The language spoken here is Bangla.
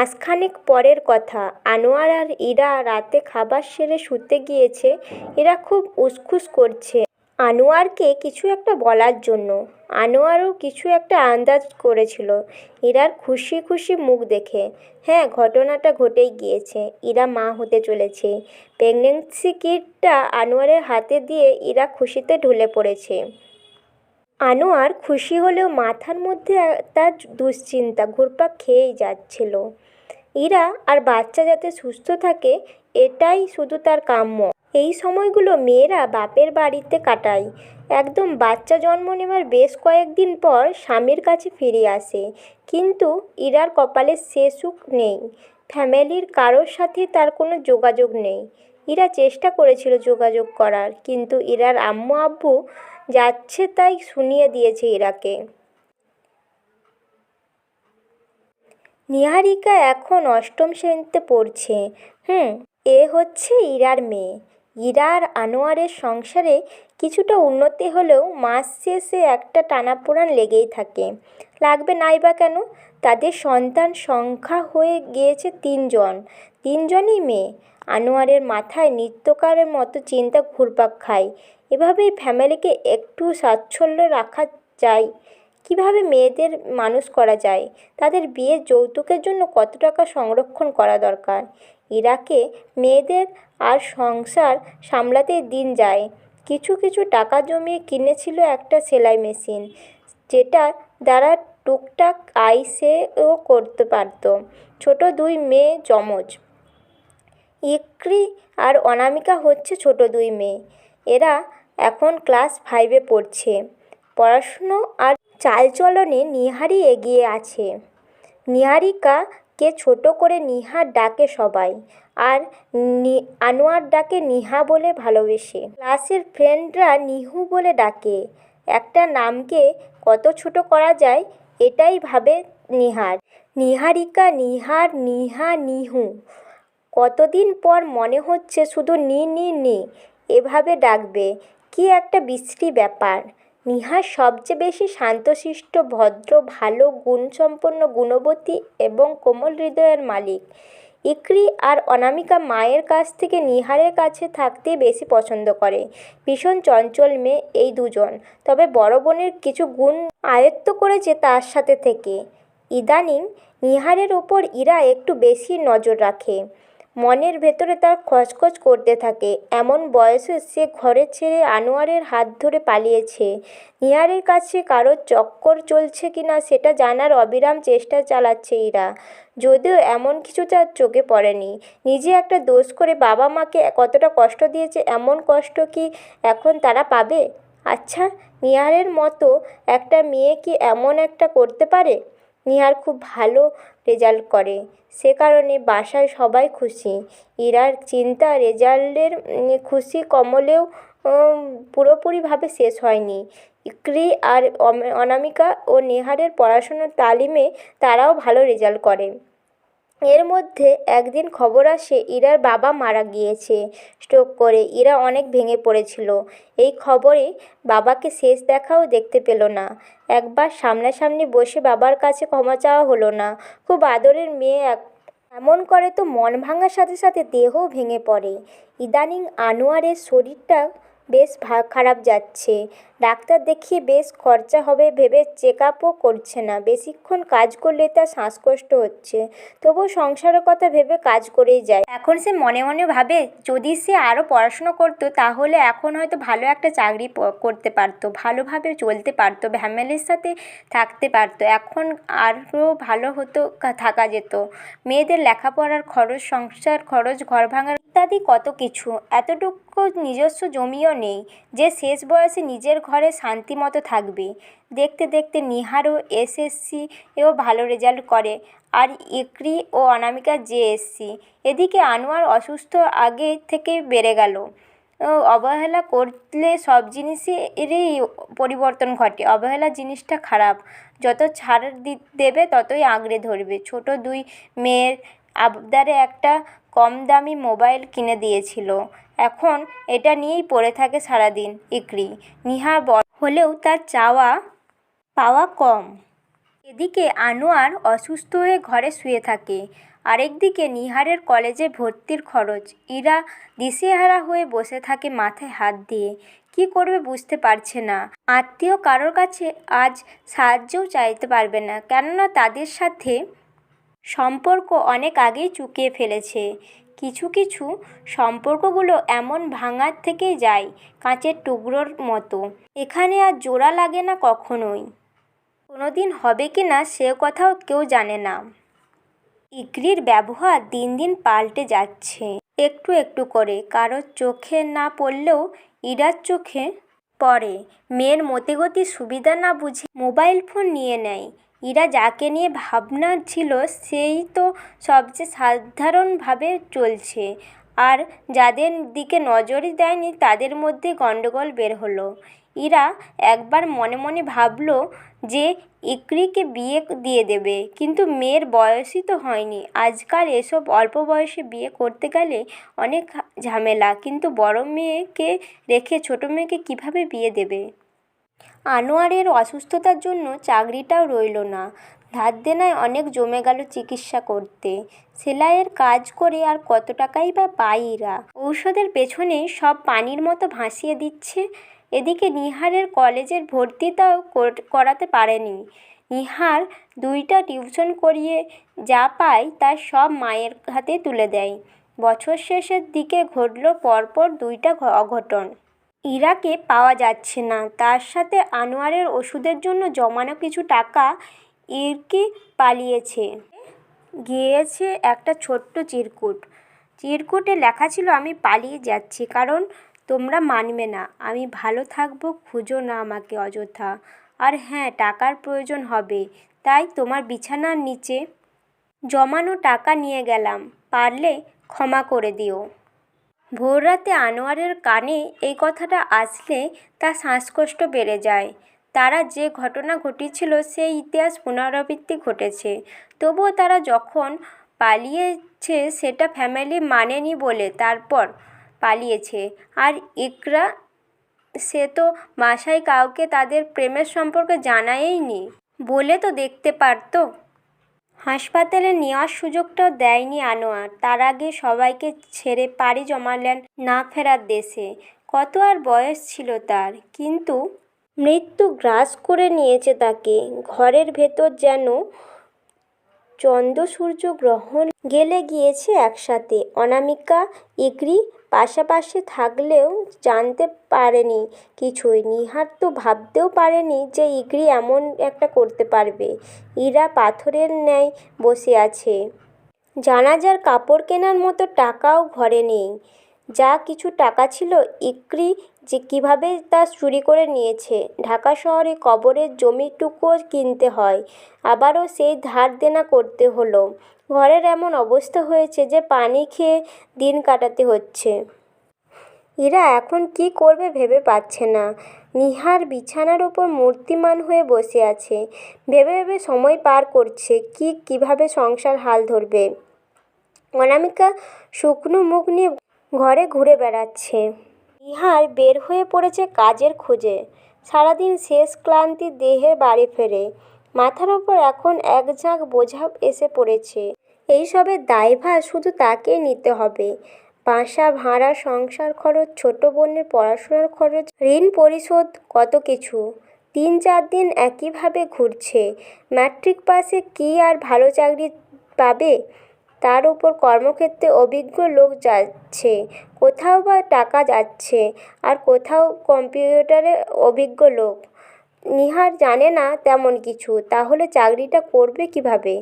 মাসখানেক পরের কথা। আনোয়ার আর ইরা রাতে খাবার সেরে শুতে গিয়েছে, এরা খুব উসখুস করছে। আনোয়ারকে কিছু একটা বলার জন্য। আনোয়ারও কিছু একটা আন্দাজ করেছিল। ইরার খুশি খুশি মুখ দেখে। হ্যাঁ ঘটনাটা ঘটেই গিয়েছে। ইরা মা হতে চলেছে। প্রেগনেন্সি কিটটা আনোয়ারের হাতে দিয়ে ইরা খুশিতে ঢুলে পড়েছে। আনোয়ার খুশি হলেও মাথার মধ্যে তার দুশ্চিন্তা ঘুরপাক খেয়েই যাচ্ছিল। ইরা আর বাচ্চা যাতে সুস্থ থাকে, এটাই শুধু তার কাম্য। এই সময়গুলো মেয়েরা বাপের বাড়িতে কাটায়। একদম বাচ্চা জন্ম নেওয়ার বেশ কয়েকদিন পর স্বামীর কাছে ফিরে আসে। কিন্তু ইরার কপালে সে সুখ নেই। ফ্যামিলির কারোর সাথে তার কোনো যোগাযোগ নেই। ইরা চেষ্টা করেছিল যোগাযোগ করার, কিন্তু ইরার আম্মু আব্বু যাচ্ছে তাই শুনিয়ে দিয়েছে ইরাকে। নিহারিকা এখন অষ্টম শ্রেণীতে পড়ছে। হুম, এ হচ্ছে ইরার মেয়ে। ইরার আনোয়ারের সংসারে কিছুটা উন্নতি হলেও মাস শেষে একটা টানাপোড়েন লেগেই থাকে। লাগবে নাই বা কেন? তাদের সন্তান সংখ্যা হয়ে গিয়েছে তিনজন। তিনজনই মেয়ে। আনোয়ারের মাথায় নিত্যকারের মতো চিন্তা ঘুরপাক খায়। এভাবেই ফ্যামিলিকে একটু স্বাচ্ছল্য রাখা যায়। কীভাবে মেয়েদের মানুষ করা যায়? তাদের বিয়ের যৌতুকের জন্য কত টাকা সংরক্ষণ করা দরকার? ইরাকে মেয়েদের আর সংসার সামলাতেই দিন যায়। কিছু কিছু টাকা জমিয়ে কিনেছিল একটা সেলাই মেশিন, যেটা দ্বারা টুকটাক আয় সেও করতে পারত। ছোট দুই মেয়ে যমজ। ইকরি আর অনামিকা হচ্ছে ছোট দুই মেয়ে। এরা এখন ক্লাস ফাইভে পড়ছে। পড়াশুনো আর চালচলনে নিহারই এগিয়ে আছে। নিহারিকাকে ছোট করে নিহার ডাকে সবাই আর আনোয়ার ডাকে নিহা বলে ভালোবেসে। ক্লাসের ফ্রেন্ডরা নিহু বলে ডাকে। একটা নামকে কত ছোট করা যায় এটাই ভাবে নিহার। নিহারিকা, নিহার, নিহা, নিহু। কতদিন পর মনে হচ্ছে শুধু নি নি নি, এভাবে ডাকবে? কী একটা বিশ্রী ব্যাপার। নিহার সবচেয়ে বেশি শান্তশিষ্ট, ভদ্র, ভালো, গুণসম্পন্ন, গুণবতী এবং কোমল হৃদয়ের মালিক। ইকরি আর অনামিকা মায়ের কাছ থেকে নিহারের কাছে থাকতেই বেশি পছন্দ করে। ভীষণ চঞ্চল মেয়ে এই দুজন। তবে বড় বোনের কিছু গুণ আয়ত্ত করেছে তার সাথে থেকে। ইদানিং নিহারের ওপর ইরা একটু বেশি নজর রাখে। মনের ভেতরে তার খচখচ করতে থাকে। এমন বয়সে সে ঘরে ছেড়ে আনোয়ারের হাত ধরে পালিয়েছে। নিহারের কাছে কারোর চক্কর চলছে কি না সেটা জানার অবিরাম চেষ্টা চালাচ্ছে ইরা। যদিও এমন কিছু তার চোখে পড়েনি। নিজে একটা দোষ করে বাবা মাকে কতটা কষ্ট দিয়েছে, এমন কষ্ট কি এখন তারা পাবে? আচ্ছা নিহারের মতো একটা মেয়ে কি এমন একটা করতে পারে? নিহার খুব ভালো রেজাল্ট করে। সে কারণে বাসায় সবাই খুশি। ইরার চিন্তা রেজাল্টের খুশি কমলেও পুরোপুরিভাবে শেষ হয়নি। ইকরি আর অনামিকা ও নেহারের পড়াশোনার তালিমে তারাও ভালো রেজাল্ট করে। এর মধ্যে একদিন খবর আসে ইরার বাবা মারা গিয়েছে। স্ট্রোক করে ইরা অনেক ভেঙে পড়েছিল। এই খবরে বাবাকে শেষ দেখাও দেখতে পেল না। একবার সামনাসামনি বসে বাবার কাছে ক্ষমা চাওয়া হলো না। খুব আদরের মেয়ে এক এমন করে তো মন ভাঙার সাথে সাথে দেহও ভেঙে পড়ে। ইদানিং আনোয়ারের শরীরটা বেশ খারাপ যাচ্ছে। ডাক্তার দেখিয়ে বেশ খরচা হবে ভেবে চেক আপও করছে না। বেশিক্ষণ কাজ করলে তার শ্বাসকষ্ট হচ্ছে। তবুও সংসারের কথা ভেবে কাজ করেই যায়। এখন সে মনে মনে ভাবে, যদি সে আরও পড়াশুনো করতো, তাহলে এখন হয়তো ভালো একটা চাকরি করতে পারতো, ভালোভাবে চলতে পারতো, ফ্যামিলির সাথে থাকতে পারতো। এখন আরও ভালো হতো থাকা যেত। মেয়েদের লেখাপড়ার খরচ, সংসার খরচ, ঘর ভাঙার ইত্যাদি কত কিছু। এতটুকু নিজস্ব জমিও নেই। যে শেষ বয়সে নিজের ঘরে শান্তি মতো থাকবে। দেখতে দেখতে নিহারও এসএসসি এও ভালো রেজাল্ট করে। আর ইকরি ও অনামিকা জেএসসি। এদিকে আনোয়ার অসুস্থ আগে থেকে বেড়ে গেল। অবহেলা করলে সব জিনিসেরই পরিবর্তন ঘটে। অবহেলা জিনিসটা খারাপ। যত ছাড় দি, দেবে ততই আঁকড়ে ধরবে। ছোট দুই মেয়ের আবদারে একটা কম দামি মোবাইল কিনে দিয়েছিল। এখন এটা নিয়েই পড়ে থাকে সারাদিন ইকরি। নিহা বড় হলেও তার চাওয়া পাওয়া কম। এদিকে আনোয়ার অসুস্থ হয়ে ঘরে শুয়ে থাকে। আরেকদিকে নিহারের কলেজে ভর্তির খরচ। ইরা দিশেহারা হয়ে বসে থাকে মাথায় হাত দিয়ে। কী করবে বুঝতে পারছে না। আত্মীয় কারোর কাছে আজ সাহায্যও চাইতে পারবে না। কেননা তাদের সাথে সম্পর্ক অনেক আগেই চুকিয়ে ফেলেছে। কিছু কিছু সম্পর্কগুলো এমন ভাঙার থেকেই যায় কাঁচের টুকরোর মতো। এখানে আর জোড়া লাগে না কখনোই। কোনো দিন হবে কি না সে কথাও কেউ জানে না। ইকরির ব্যবহার দিন দিন পাল্টে যাচ্ছে। একটু একটু করে কারোর চোখে না পড়লেও ইরার চোখে পড়ে। মেয়ের মতিগতির সুবিধা না বুঝে মোবাইল ফোন নিয়ে নেয়। ইরা যাকে নিয়ে ভাবনা ছিল সেই তো সবচেয়ে সাধারণভাবে চলছে। আর যাদের দিকে নজরই দেয়নি, তাদের মধ্যে গণ্ডগোল বের হলো। ইরা একবার মনে মনে ভাবলো যে ইকরিকে বিয়ে দিয়ে দেবে, কিন্তু মেয়ের বয়সই তো হয়নি। আজকাল এসব অল্প বয়সে বিয়ে করতে গেলে অনেক ঝামেলা, কিন্তু বড় মেয়েকে রেখে ছোট মেয়েকে কীভাবে বিয়ে দেবে? আনোয়ারের অসুস্থতার জন্য চাকরিটাও রইল না। ধার দেনায় অনেক জমে গেল চিকিৎসা করতে। সেলাইয়ের কাজ করে আর কত টাকাই বা পায় ঔষধের পেছনে সব পানির মতো ভাসিয়ে দিচ্ছে। এদিকে নিহারের কলেজের ভর্তিটাও করাতে পারেনি। নিহার দুইটা টিউশন করিয়ে যা পায় তার সব মায়ের হাতে তুলে দেয়। বছর শেষের দিকে ঘটল পরপর দুইটা অঘটন। ইরাকে পাওয়া যাচ্ছে না। তার সাথে আনোয়ারের ওষুধের জন্য জমানো কিছু টাকা ইরকি পালিয়েছে। গিয়েছে একটা ছোট্ট চিরকুট। চিরকুটে লেখা ছিল, আমি পালিয়ে যাচ্ছি, কারণ তোমরা মানবে না। আমি ভালো থাকব, খুঁজো না আমাকে অযথা। আর হ্যাঁ টাকার প্রয়োজন হবে। তাই তোমার বিছানার নিচে জমানো টাকা নিয়ে গেলাম। পারলে ক্ষমা করে দিও। ভোররাতে আনোয়ারের কানে এই কথাটা আসলে তার শ্বাসকষ্ট বেড়ে যায়। তারা যে ঘটনা ঘটিয়েছিল সেই ইতিহাস পুনরাবৃত্তি ঘটেছে। তবুও তারা যখন পালিয়েছে সেটা ফ্যামিলি মানেনি বলে তারপর পালিয়েছে। আর ইকরা, সে তো বাসায় কাউকে তাদের প্রেমের সম্পর্কে জানায়নি বলে তো দেখতে পারতো। হাসপাতালে নেওয়ার সুযোগটাও দেয়নি আনোয়ার। তার আগে সবাইকে ছেড়ে পাড়ি জমালেন না ফেরার দেশে। কত আর বয়স ছিল তার? কিন্তু মৃত্যু গ্রাস করে নিয়েছে তাকে। ঘরের ভেতর যেন চন্দ্র সূর্য গ্রহণ গেলে গিয়েছে একসাথে। অনামিকা, ইগরি পাশাপাশি থাকলেও জানতে পারেনি কিছুই। নিহার তো ভাবতেও পারেনি যে ইগরি এমন একটা করতে পারবে। ইরা পাথরের ন্যায় বসে আছে। জানাজার কাপড় কেনার মতো টাকাও ঘরে নেই। যা কিছু টাকা ছিল ইকরি যে কীভাবে তা চুরি করে নিয়েছে। ঢাকা শহরে কবরের জমিটুকুও কিনতে হয়। আবারও সেই ধার দেনা করতে হলো। ঘরের এমন অবস্থা হয়েছে যে পানি খেয়ে দিন কাটাতে হচ্ছে। এরা এখন কি করবে ভেবে পাচ্ছে না। নিহার বিছানার ওপর মূর্তিমান হয়ে বসে আছে। ভেবে ভেবে সময় পার করছে কি কীভাবে সংসার হাল ধরবে। অনামিকা শুকনো মুখ নিয়ে ঘরে ঘুরে বেড়াচ্ছে। নিহার বের হয়ে পড়েছে কাজের খোঁজে। সারাদিন শেষ ক্লান্তি দেহে বাড়ি ফেরে। মাথার ওপর এখন এক ঝাঁক বোঝা এসে পড়েছে। এইসবের দায়ভার শুধু তাকেই নিতে হবে। বাসা ভাড়া, সংসার খরচ, ছোট বোনের পড়াশোনার খরচ, ঋণ পরিশোধ, কত কিছু। তিন চার দিন একইভাবে ঘুরছে। ম্যাট্রিক পাসে কি আর ভালো চাকরি পাবে? তার উপর কর্মক্ষেত্রে অভিজ্ঞ লোক যাচ্ছে। কোথাও বা টাকা যাচ্ছে আর কোথাও কম্পিউটারে অভিজ্ঞ লোক। নিহার জানে না তেমন কিছু, তাহলে চাকরিটা করবে কীভাবে?